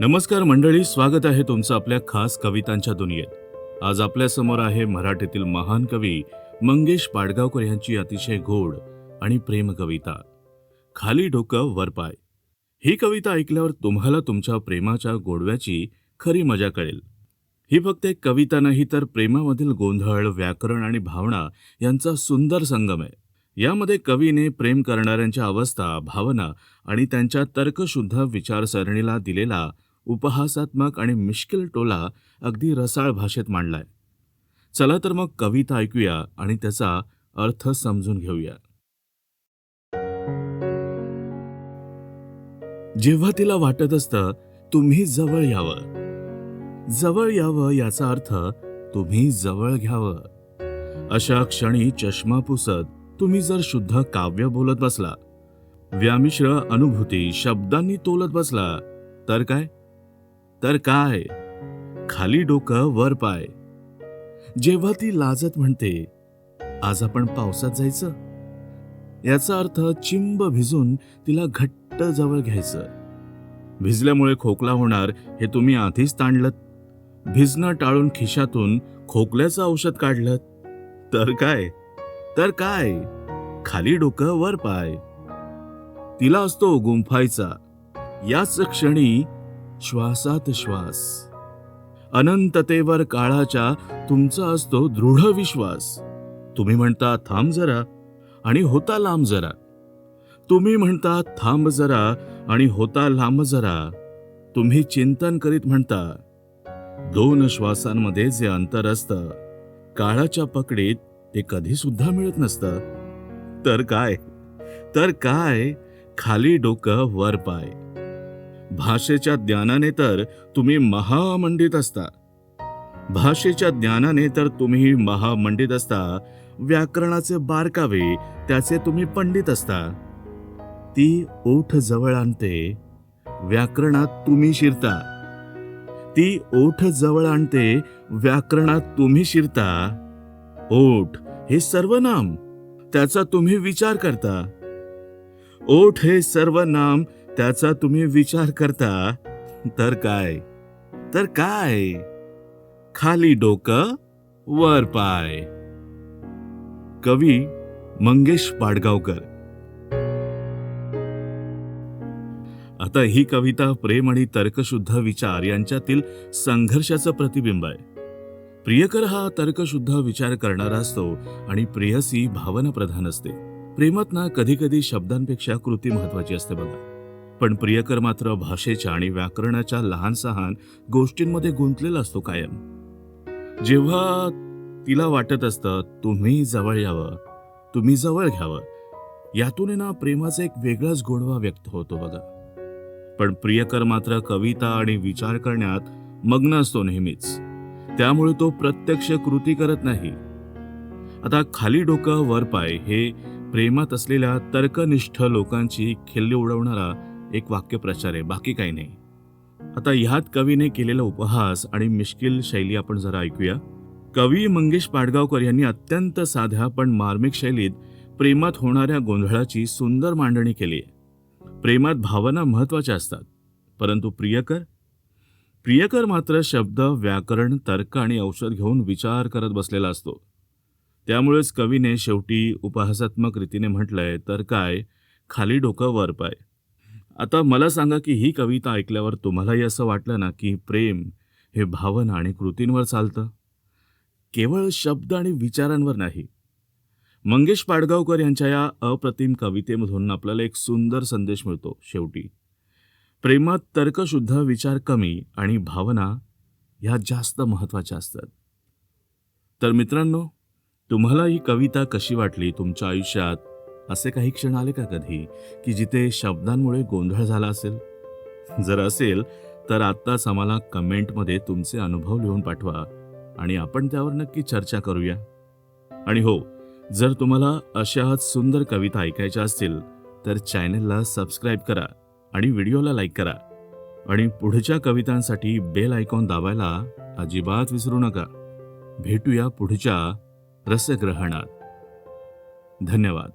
नमस्कार मंडळी स्वागत आहे तुमचं आपल्या खास कवितांच्या दुनियेत. आज आपल्यासमोर आहे मराठीतील महान कवी मंगेश पाडगावकर यांची अतिशय गोड आणि प्रेम कविता. खाली डोकं वर पाय. ही कविता ऐकल्यावर तुम्हाला तुमच्या प्रेमाच्या गोडव्याची खरी मजा कळेल. ही फक्त एक कविता नाही तर प्रेमामधील गोंधळ व्याकरण आणि भावना यांचा सुंदर संगम आहे. यामध्ये कवीने प्रेम करणाऱ्यांच्या अवस्था भावना आणि त्यांच्या तर्कशुद्ध विचारसरणीला दिलेला उपहासात्मक आणि मिश्किल टोला अगदी रसाळ भाषेत मांडलाय. चला तर मग कविता ऐकूया आणि त्याचा अर्थ समजून घेऊया. जेव्हा तिला वाटत असतं तुम्ही जवळ यावं. जवळ यावं याचा अर्थ तुम्ही जवळ घ्यावं. अशा क्षणी चष्मा पुसत तुम्ही जर शुद्ध काव्य बोलत बसला व्यामिश्र अनुभूती शब्दांनी तोलत बसला तर काय? तर काय? खाली डोकं वर पाय. जेव्हा ती लाजत म्हणते आज आपण पावसात जायचं? याचा अर्थ चिंब भिजून तिला घट्ट जवळ घ्यायचं. भिजल्यामुळे खोकला होणार हे तुम्ही आधीच ताणलत. भिजणं टाळून खिशातून खोकल्याचं औषध काढलं तर काय? तर काय? खाली डोकं वर पाय. तिला असतो गुंफायचा. याच क्षणी श्वासात श्वास. अनंततेवर काळाच्या तुमचा असतो दृढ विश्वास. तुम्ही म्हणता थांब जरा. आणि होता लांब जरा. तुम्ही म्हणता थांब जरा. आणि होता लांब जरा. तुम्ही चिंतन करीत म्हणता दोन श्वासांमध्ये जे अंतर असतं काळाच्या पकडीत ते कधी सुद्धा मिळत नसतं. तर काय? तर काय? खाली डोकं वर पाय. भाषेच्या ज्ञानाने तर तुम्ही महामंडित असता. भाषेच्या ज्ञानाने तर तुम्ही महामंडित असता. व्याकरणाचे बारकावे त्याचे तुम्ही पंडित असता. ती ओठ जवळ आणते. व्याकरणात तुम्ही शिरता. ती ओठ जवळ आणते. व्याकरणात तुम्ही शिरता. ओठ हे सर्वनाम. त्याचा तुम्ही विचार करता. ओठ हे सर्वनाम. त्याचा तुम्ही विचार करता तर काय? तर काय? खाली डोकं वर पाय. कवी मंगेश पाडगावकर. आता ही कविता प्रेम आणि तर्कशुद्ध विचार यांच्यातील संघर्षाचं प्रतिबिंब आहे. प्रियकर हा तर्कशुद्ध विचार करणारा असतो आणि प्रेयसी भावना प्रधान असते. प्रेमात ना कधी कधी शब्दांपेक्षा कृती महत्वाची असते बघा. पण प्रियकर मात्र भाषेच्या आणि व्याकरणाच्या लहान सहान गोष्टींमध्ये गुंतलेला असतो कायम. जेव्हा तिला वाटत असतं तुम्ही जवळ यावं तुम्ही जवळ घ्यावं यातून आहे ना प्रेमाचा एक वेगळाच गोडवा व्यक्त होतो बघा. पण प्रियकर मात्र कविता आणि विचार करण्यात मग्न असतो नेहमीच. त्यामुळे तो प्रत्यक्ष कृती करत नाही. आता खाली डोकं वर पाय हे प्रेमात असलेल्या तर्कनिष्ठ लोकांची खिल्ली उडवणारा एक वाक्यप्रचार आहे बाकी काही नाही. आता ह्यात कवीने केलेला उपहास आणि मिश्किल शैली आपण जरा ऐकूया. कवी मंगेश पाडगावकर यांनी अत्यंत साध्या पण मार्मिक शैलीत प्रेमात होणाऱ्या गोंधळाची सुंदर मांडणी केली आहे. प्रेमात भावना महत्त्वाच्या असतात. परंतु प्रियकर? प्रियकर मात्र शब्द व्याकरण तर्क आणि औषध घेऊन विचार करत बसलेला असतो. त्यामुळेच कवीने शेवटी उपहासात्मक रीतीने म्हटलंय तर काय? खाली डोकं वर पाय आता मला सांगा की ही कविता ऐकल्यावर तुम्हालाही असं वाटलं ना की प्रेम हे भावना आणि कृतींवर चालतं? केवळ शब्द आणि विचारांवर नाही. मंगेश पाडगावकर यांच्या या अप्रतिम कवितेमधून आपल्याला एक सुंदर संदेश मिळतो शेवटी. प्रेमात तर्कशुद्ध विचार कमी आणि भावना ह्या जास्त महत्त्वाच्या असतात. तर मित्रांनो तुम्हाला ही कविता कशी वाटली? तुमच्या आयुष्यात असे काही क्षण आले का कधी की जिथे शब्दांमुळे गोंधळ झाला असेल? जर असेल तर आत्ताच आम्हाला कमेंटमध्ये तुमचे अनुभव लिहून पाठवा आणि आपण त्यावर नक्की चर्चा करूया. आणि हो जर तुम्हाला अशाच सुंदर कविता ऐकायच्या असतील तर चॅनलला सबस्क्राईब करा आणि व्हिडिओला लाईक करा. आणि पुढच्या कवितांसाठी बेल आयकॉन दाबायला अजिबात विसरू नका. भेटूया पुढच्या रसग्रहणात. धन्यवाद.